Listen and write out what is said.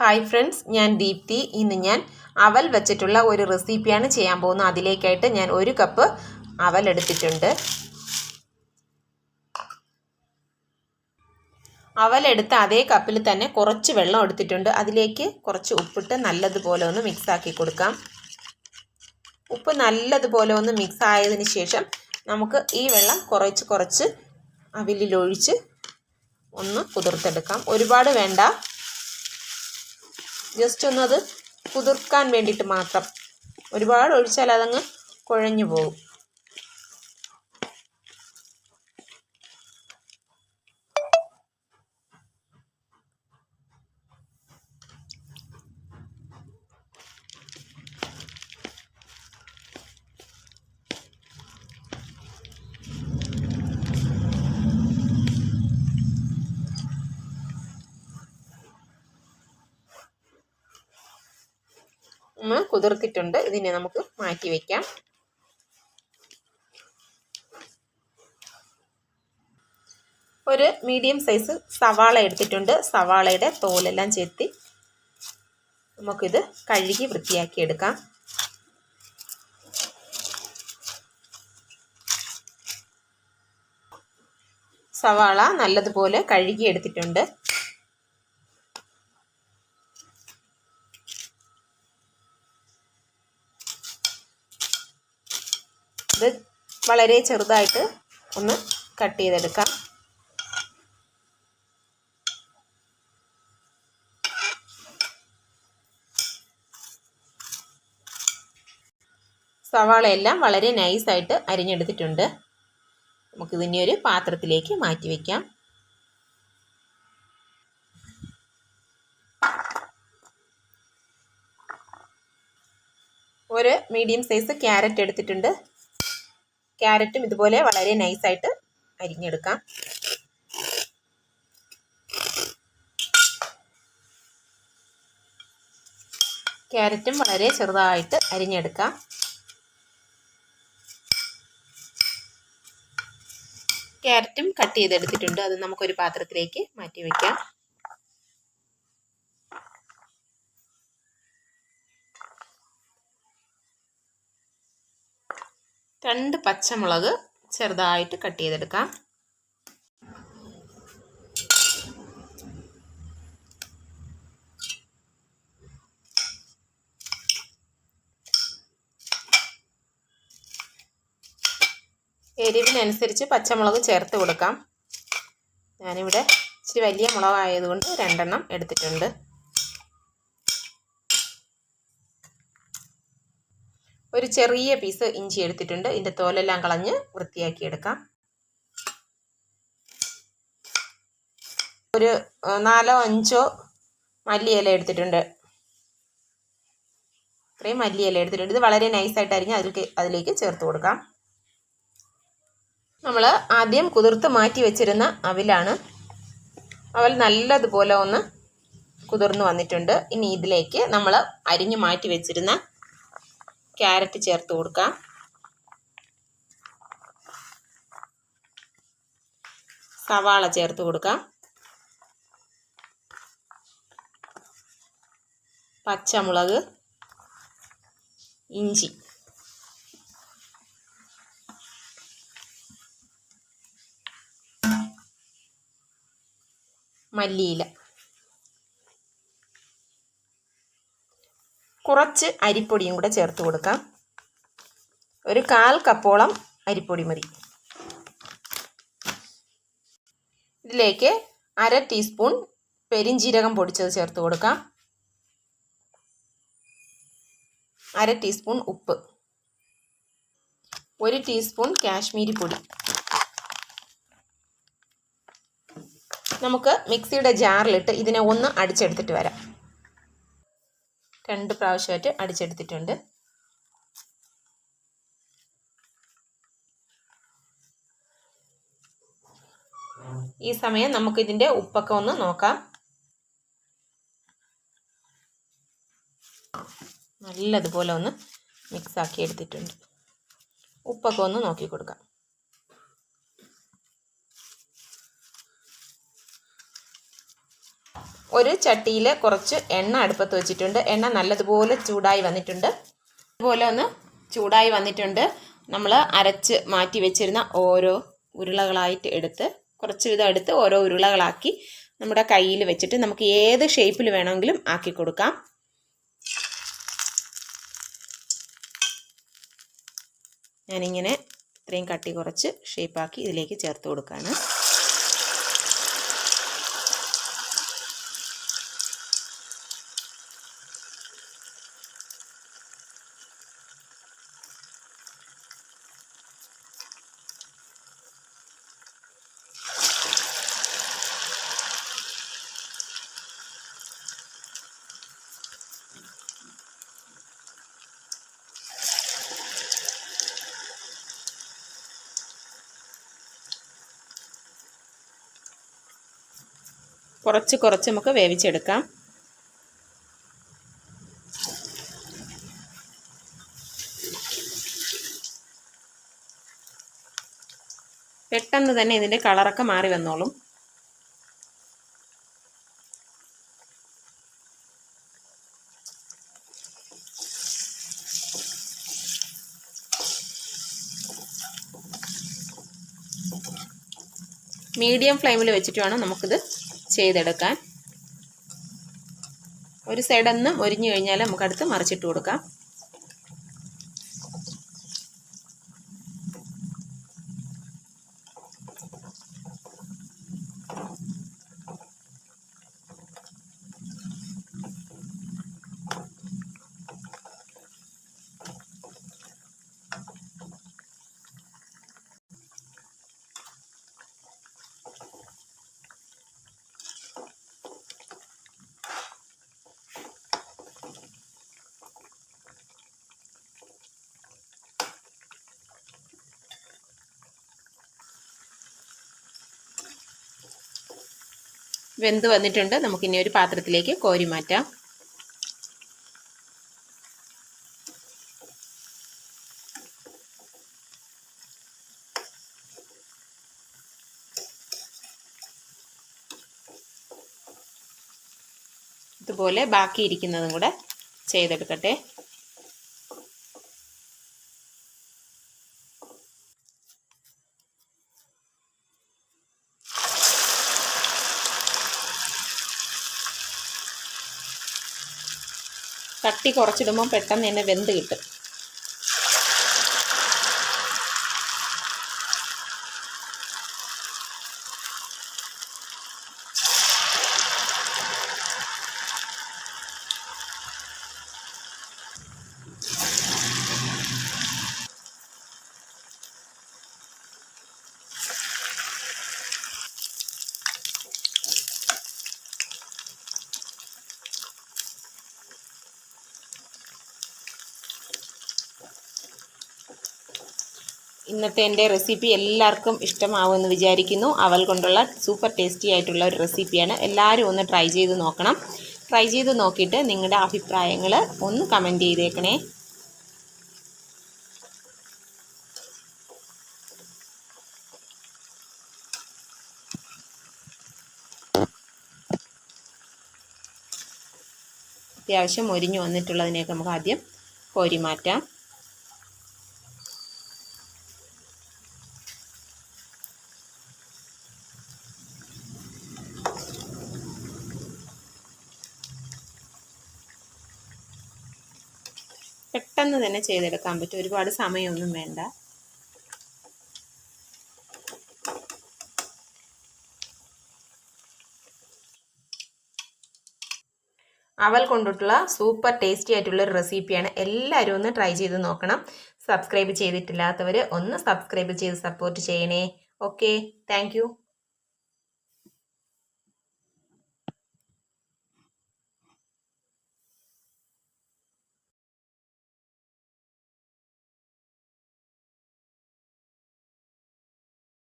Hi friends ഞാൻ ദീപ്തി. ഇന്ന് ഞാൻ അവൽ വെച്ചിട്ടുള്ള ഒരു റെസിപ്പിയാണ് ചെയ്യാൻ പോകുന്നത്. അതിലേക്കായിട്ട് ഞാൻ ഒരു കപ്പ് അവൽ എടുത്തിട്ടുണ്ട്. അവൽ എടുത്ത അതേ കപ്പിൽ തന്നെ കുറച്ച് വെള്ളം എടുത്തിട്ടുണ്ട്. അതിലേക്ക് കുറച്ച് ഉപ്പിട്ട് നല്ലതുപോലെ ഒന്ന് മിക്സ് ആക്കി കൊടുക്കാം. ഉപ്പ് നല്ലതുപോലെ ഒന്ന് മിക്സ് ആയതിന് ശേഷം നമുക്ക് ഈ വെള്ളം കുറച്ച് കുറച്ച് അവിലിലൊഴിച്ച് ഒന്ന് കുതിർത്തെടുക്കാം. ഒരുപാട് വേണ്ട. ജസ്റ്റ് ഒന്നത് കുതിർക്കാൻ വേണ്ടിയിട്ട് മാത്രം. ഒരുപാട് ഒഴിച്ചാൽ അതങ്ങ് കുഴഞ്ഞു പോകും ഒന്ന് കുതിർത്തിട്ടുണ്ട്. ഇതിനെ നമുക്ക് മാറ്റി വയ്ക്കാം ഒരു മീഡിയം സൈസ് സവാള എടുത്തിട്ടുണ്ട്. സവാളയുടെ തോലെല്ലാം ചെത്തി നമുക്കിത് കഴുകി വൃത്തിയാക്കി എടുക്കാം. സവാള നല്ലതുപോലെ കഴുകി എടുത്തിട്ടുണ്ട് ഇത് വളരെ ചെറുതായിട്ട് ഒന്ന് കട്ട് ചെയ്തെടുക്കാം. സവാളയെല്ലാം വളരെ നൈസായിട്ട് അരിഞ്ഞെടുത്തിട്ടുണ്ട്. നമുക്കിതിനെ ഒരു പാത്രത്തിലേക്ക് മാറ്റി വയ്ക്കാം ഒരു മീഡിയം സൈസ് ക്യാരറ്റ് എടുത്തിട്ടുണ്ട്. ക്യാരറ്റും ഇതുപോലെ വളരെ നൈസായിട്ട് അരിഞ്ഞെടുക്കാം. ക്യാരറ്റും വളരെ ചെറുതായിട്ട് അരിഞ്ഞെടുക്കാം. ക്യാരറ്റും കട്ട് ചെയ്തെടുത്തിട്ടുണ്ട്. അത് നമുക്കൊരു പാത്രത്തിലേക്ക് മാറ്റി വയ്ക്കാം രണ്ട് പച്ചമുളക് ചെറുതായിട്ട് കട്ട് ചെയ്തെടുക്കാം. എരിവിനനുസരിച്ച് പച്ചമുളക് ചേർത്ത് കൊടുക്കാം. ഞാനിവിടെ ഇച്ചിരി വലിയ മുളകായതുകൊണ്ട് രണ്ടെണ്ണം എടുത്തിട്ടുണ്ട്. ഒരു ചെറിയ പീസ് ഇഞ്ചി എടുത്തിട്ടുണ്ട്. ഇതിന്റെ തോലെല്ലാം കളഞ്ഞ് വൃത്തിയാക്കി എടുക്കാം. ഒരു നാലോ അഞ്ചോ മല്ലിയില എടുത്തിട്ടുണ്ട്. ഇത്രയും മല്ലിയില എടുത്തിട്ടുണ്ട്. ഇത് വളരെ നൈസായിട്ട് അരിഞ്ഞ് അതിലേക്ക് അതിലേക്ക് ചേർത്ത് കൊടുക്കാം. നമ്മൾ ആദ്യം കുതിർത്ത് മാറ്റി വെച്ചിരുന്ന അവിലാണ്. അവൽ നല്ലതുപോലെ ഒന്ന് കുതിർന്ന് വന്നിട്ടുണ്ട്. ഇനി ഇതിലേക്ക് നമ്മൾ അരിഞ്ഞ് മാറ്റി വെച്ചിരുന്ന ക്യാരറ്റ് ചേർത്ത് കൊടുക്കാം. സവാള ചേർത്ത് കൊടുക്കാം. പച്ചമുളക് ഇഞ്ചി. മല്ലിയില. കുറച്ച് അരിപ്പൊടിയും കൂടെ ചേർത്ത് കൊടുക്കാം. ഒരു കാൽ കപ്പോളം അരിപ്പൊടി മതി. ഇതിലേക്ക് അര ടീസ്പൂൺ പെരിഞ്ജീരകം പൊടിച്ചത് ചേർത്ത് കൊടുക്കാം. അര ടീസ്പൂൺ ഉപ്പ്. ഒരു ടീസ്പൂൺ കാശ്മീരി പൊടി. നമുക്ക് മിക്സിയുടെ ജാറിലിട്ട് ഇതിനെ ഒന്ന് അടിച്ചെടുത്തിട്ട് വരാം. രണ്ട് പ്രാവശ്യമായിട്ട് അടിച്ചെടുത്തിട്ടുണ്ട്. ഈ സമയം നമുക്ക് ഇതിന്റെ ഉപ്പൊക്കെ ഒന്ന് നോക്കാം. നല്ലതുപോലെ ഒന്ന് മിക്സ് ആക്കി എടുത്തിട്ടുണ്ട്. ഉപ്പൊക്കെ ഒന്ന് നോക്കി കൊടുക്കാം. ഒരു ചട്ടിയിൽ കുറച്ച് എണ്ണ അടുപ്പത്ത് വെച്ചിട്ടുണ്ട്. എണ്ണ നല്ലതുപോലെ ചൂടായി വന്നിട്ടുണ്ട്. അതുപോലെ ഒന്ന് ചൂടായി വന്നിട്ടുണ്ട്. നമ്മൾ അരച്ച് മാറ്റി വെച്ചിരുന്ന ഓരോ ഉരുളകളായിട്ട് എടുത്ത് കുറച്ച് വിധം എടുത്ത് ഓരോ ഉരുളകളാക്കി നമ്മുടെ കയ്യിൽ വെച്ചിട്ട് നമുക്ക് ഏത് ഷേപ്പിൽ വേണമെങ്കിലും ആക്കി കൊടുക്കാം. ഞാനിങ്ങനെ ഇത്രയും കട്ടി കുറച്ച് ഷേപ്പാക്കി ഇതിലേക്ക് ചേർത്ത് കൊടുക്കുകയാണ് കുറച്ച് കുറച്ച് നമുക്ക് വേവിച്ചെടുക്കാം. പെട്ടെന്ന് തന്നെ ഇതിന്റെ കളറൊക്കെ മാറി വന്നോളും. മീഡിയം ഫ്ലെയിമിൽ വെച്ചിട്ട് വേണം നമുക്കിത് ചെയ്തെടുക്കാൻ. ഒരു സൈഡൊന്ന് ഒരിഞ്ഞു കഴിഞ്ഞാൽ നമുക്കടുത്ത് മറിച്ചിട്ട് കൊടുക്കാം. വെന്ത് വന്നിട്ടുണ്ട്. നമുക്കിനി ഒരു പാത്രത്തിലേക്ക് കോരി മാറ്റാം. ഇതുപോലെ ബാക്കിയിരിക്കുന്നതും കൂടെ ചെയ്തെടുക്കട്ടെ. കട്ടി കുറച്ചിടുമ്പോൾ പെട്ടെന്ന് തന്നെ വെന്ത് കിട്ടും. ഇന്നത്തെ എന്റെ റെസിപ്പി എല്ലാവർക്കും ഇഷ്ടമാവുമെന്ന് വിചാരിക്കുന്നു. അവൽ കൊണ്ടുള്ള സൂപ്പർ ടേസ്റ്റി ആയിട്ടുള്ള ഒരു റെസിപ്പിയാണ് എല്ലാവരും ഒന്ന് ട്രൈ ചെയ്ത് നോക്കണം. ട്രൈ ചെയ്ത് നോക്കിയിട്ട് നിങ്ങളുടെ അഭിപ്രായങ്ങൾ ഒന്ന് കമന്റ് ചെയ്തേക്കണേ. അത്യാവശ്യം മൊരിഞ്ഞു വന്നിട്ടുള്ളതിനെയൊക്കെ നമുക്ക് ആദ്യം കോരി മാറ്റാം. പെട്ടെന്ന് തന്നെ ചെയ്തെടുക്കാൻ പറ്റും. ഒരുപാട് സമയമൊന്നും വേണ്ട. അവൽ കൊണ്ടിട്ടുള്ള സൂപ്പർ ടേസ്റ്റി ആയിട്ടുള്ള ഒരു റെസിപ്പിയാണ്. എല്ലാവരും ഒന്ന് ട്രൈ ചെയ്ത് നോക്കണം. സബ്സ്ക്രൈബ് ചെയ്തിട്ടില്ലാത്തവർ ഒന്ന് സബ്സ്ക്രൈബ് ചെയ്ത് സപ്പോർട്ട് ചെയ്യണേ. Okay thank